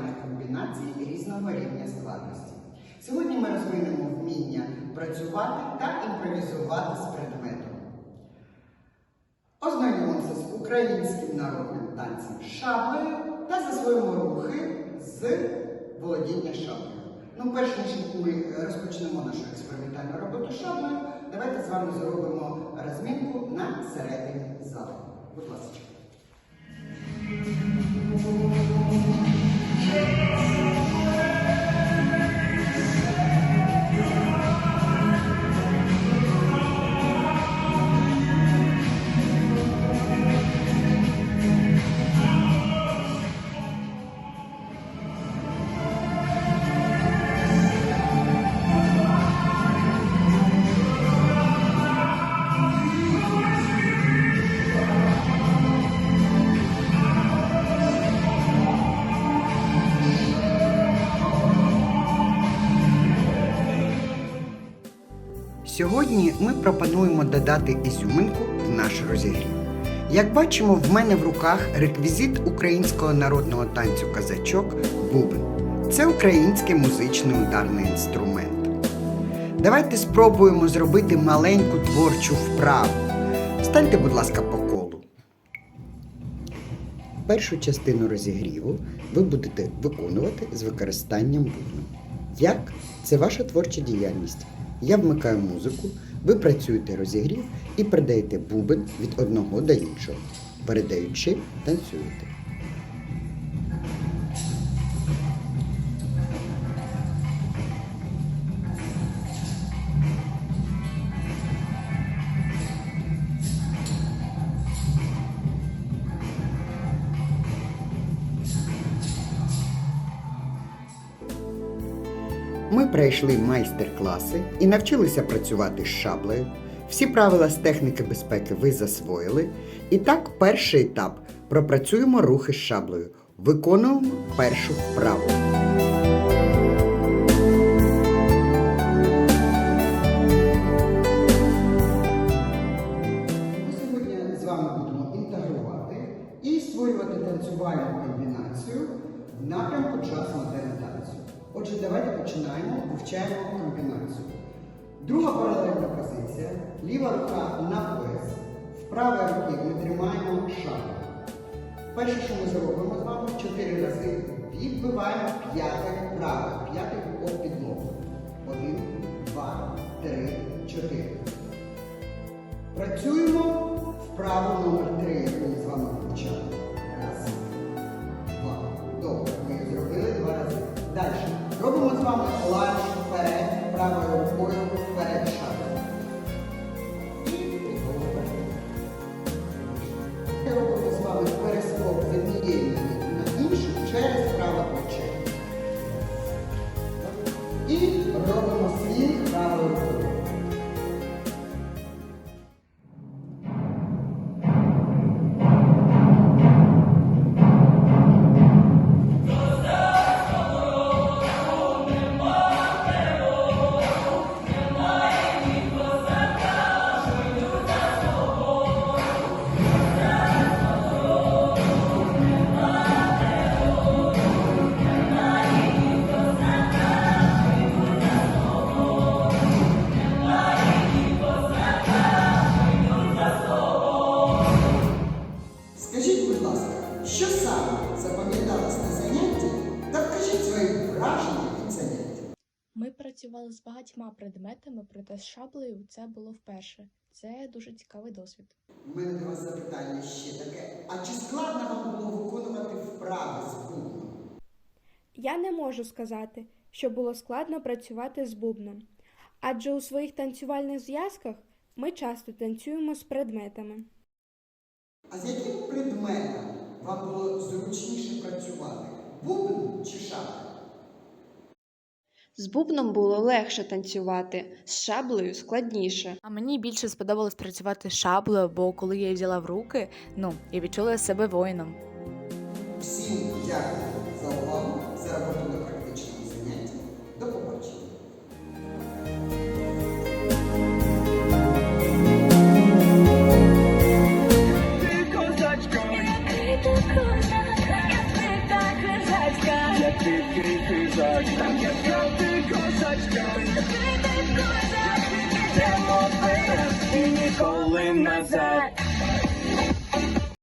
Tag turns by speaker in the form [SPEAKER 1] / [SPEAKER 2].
[SPEAKER 1] танцювальних комбінацій різного рівня складності. Сьогодні ми розвинемо вміння працювати та імпровізувати з предметом. Ознайомимося з українським народним танцем шаблею та засвоїмо рухи з володіння шаблею. Ну, перш ніж ми розпочнемо нашу експериментальну роботу шаблею, давайте з вами зробимо розмінку на середині залу. Будь ласка. Thank you. Сьогодні ми пропонуємо додати ізюминку в наш розігрів. Як бачимо, в мене в руках реквізит українського народного танцю казачок бубен. Це український музичний ударний інструмент. Давайте спробуємо зробити маленьку творчу вправу. Станьте, будь ласка, по колу. Першу частину розігріву ви будете виконувати з використанням бубну. Як? Це ваша творча діяльність. Я вмикаю музику, ви працюєте розігрів і передаєте бубен від одного до іншого. Передаючи, танцюєте. Ми пройшли майстер-класи і навчилися працювати з шаблею. Всі правила з техніки безпеки ви засвоїли. І так, перший етап. Пропрацюємо рухи з шаблею. Виконуємо першу вправу. Ми сьогодні з вами будемо інтегрувати і створювати танцювальну комбінацію в напрямку джаз модерн танцю. Отже, давайте починаємо, вивчаємо комбінацію. Друга паралельна позиція. Ліва рука на пояс. В правій руці ми тримаємо шагу. Перше, що ми зробимо з вами, чотири рази відбиваємо п'яте праве, п'яте об підлогу. Один, два, три, чотири. Працюємо вправо номер І робимо слід правою
[SPEAKER 2] Ми працювали з багатьма предметами, проте з шаблею це було вперше. Це дуже цікавий досвід.
[SPEAKER 1] У мене до вас запитання ще таке. А чи складно вам було виконувати вправи з бубном?
[SPEAKER 3] Я не можу сказати, що було складно працювати з бубном, адже у своїх танцювальних зв'язках ми часто танцюємо з предметами.
[SPEAKER 1] А з яким предметом вам було зручніше працювати? Бубн чи шапка?
[SPEAKER 4] З бубном було легше танцювати, з шаблею складніше.
[SPEAKER 5] А мені більше сподобалось працювати з шаблею, бо коли я її взяла в руки, ну я відчула себе воїном.
[SPEAKER 1] Всім дякую за увагу, Kozack, tak jak
[SPEAKER 6] każdy Kozak, tak Kozak, temu i.